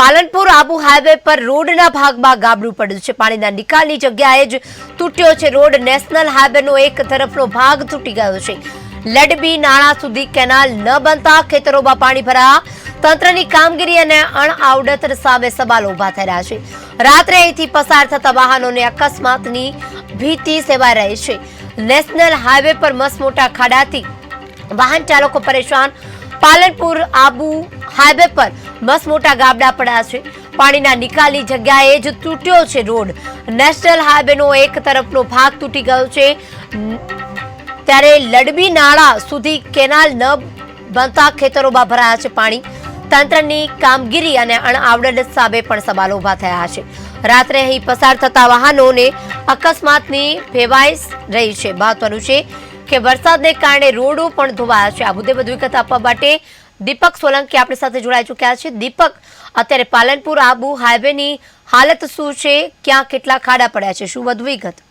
Palanpur Abu highway પર રોડના ભાગમાં ગાબડું પડ્યું છે. પાણીના નિકાલની જગ્યાએ જ તૂટ્યો છે રોડ. નેશનલ હાઈવેનો એક તરફનો ભાગ તૂટી ગયો છે. લડબી નાળા સુધી કેનાલ ન બનતા ખેતરોમાં પાણી ભરાયા. તંત્રની કામગીરી અને અણઆવડત સામે સવાલ ઊભા થઈ રહ્યા છે. રાત્રે અહીંથી પસાર થતા વાહનોને અકસ્માતની ભીતિ સેવાઈ રહી છે. નેશનલ હાઈવે પર મસમોટા ખાડાથી વાહન ચાલકો પરેશાન. પાલનપુર આબુ હાઈવે પર મસ્ત મોટા ગાબડા પડ્યા છે. પાણીના નિકાલની જગ્યાએ જ તૂટ્યો છે રોડ. નેશનલ હાઈવેનો એક તરફનો ભાગ તૂટી ગયો છે. ત્યારે લડબી નાળા સુધી કેનાલ ન બનતા ખેતરોમાં ભરાયા છે પાણી. તંત્રની કામગીરી અને અણઆવડત સામે પણ સવાલો ઊભા થયા છે. રાત્રે અહીં પસાર થતા વાહનોને અકસ્માતની ભેવાઈ રહી છે. મહત્વનું છે કે વરસાદને કારણે રોડો પણ ધોવાયા છે. આ મુદ્દે વધુ વિગત આપવા માટે દીપક સોલંકી આપણી સાથે જોડાઈ ચૂક્યા છે. દીપક, અત્યારે પાલનપુર આબુ હાઈવેની હાલત શું છે? ક્યાં કેટલા ખાડા પડ્યા છે? શું વધુ વિગત?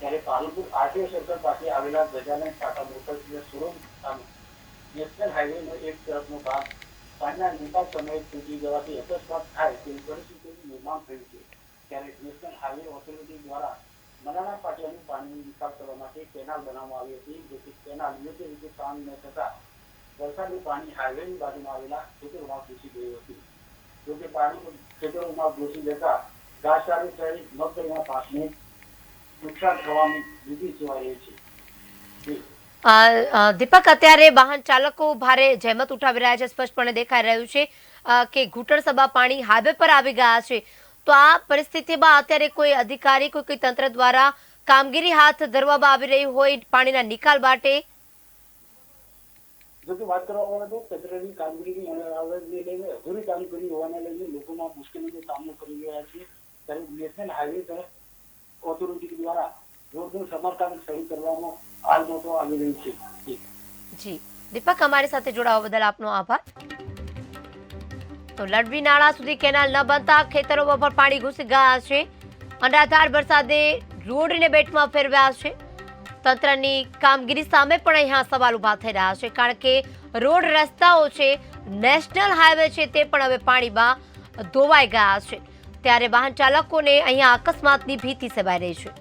ત્યારે પાલનપુર આરટીઓ સર્કલ પાસે આવેલા ગજાનંદ ટાટા મોટર્સ શોરૂમ સામે નેશનલ હાઈવેનો એક તરફનો ભાગ પાણીના નિકાલ સુધી જવાથી અકસ્માત થાય તેવી પરિસ્થિતિનું નિર્માણ થયું છે. ત્યારે નેશનલ હાઈવે ઓથોરિટી દ્વારા મનાણા પાટિયાનું પાણીનો નિકાલ કરવા માટે કેનાલ બનાવવામાં આવી હતી, જેથી કેનાલ યોગ્ય રીતે કામ ન થતા વરસાદનું પાણી હાઈવેની બાજુમાં આવેલા ખેતરોમાં ઘૂસી ગયું હતું. જોકે પાણી ખેતરોમાં ઘૂસી જતા ઘાસચારી સહિત મગફળીના પાકને નુકસાન થવાની ભીતિ સેવાઈ રહી છે. દીપક, અત્યારે વાહન ચાલકો ભારે જહેમત ઉઠાવી રહ્યા છે, સ્પષ્ટપણે દેખાઈ રહ્યું છે કે ઘૂંટણ સભા પાણી હાઈવે પર આવી ગયા છે. તો આ પરિસ્થિતિમાં અત્યારે કોઈ અધિકારી, કોઈ કોઈ તંત્ર દ્વારા કામગીરી હાથ ધરવામાં આવી રહી હોય પાણીના નિકાલ માટે? જો વાત કરવામાં આવે તો તંત્રની કામગીરીની અધૂરી કામગીરી હોવાને લઈને લોકોમાં મુશ્કેલીનો સામનો કરી રહ્યા છે. ત્યારે નેશનલ હાઈવે તરફ ઓથોરિટી દ્વારા રોડનું સમર્થન શરૂ કરવામાં હાલ તો આવી રહ્યું છે. જી. દીપક, અમારી સાથે જોડાવા બદલ આપનો આભાર. તો લડવી નાળા સુધી કેનાલ ન બનતા ખેતરોમાં પણ પાણી ઘૂસી ગયા છે. અનરાધાર વરસાદે રોડને બેટમાં ફેરવ્યા છે. તંત્રની કામગીરી સામે પણ અહીંયા સવાલ ઊભા થઈ રહ્યા છે, કારણ કે રોડ રસ્તાઓ છે, નેશનલ હાઈવે છે તે પણ હવે પાણીમાં ધોવાઈ ગયા છે. ત્યારે વાહન ચાલકોને અહીંયા અકસ્માતની ભીતિ સેવાઈ રહી છે.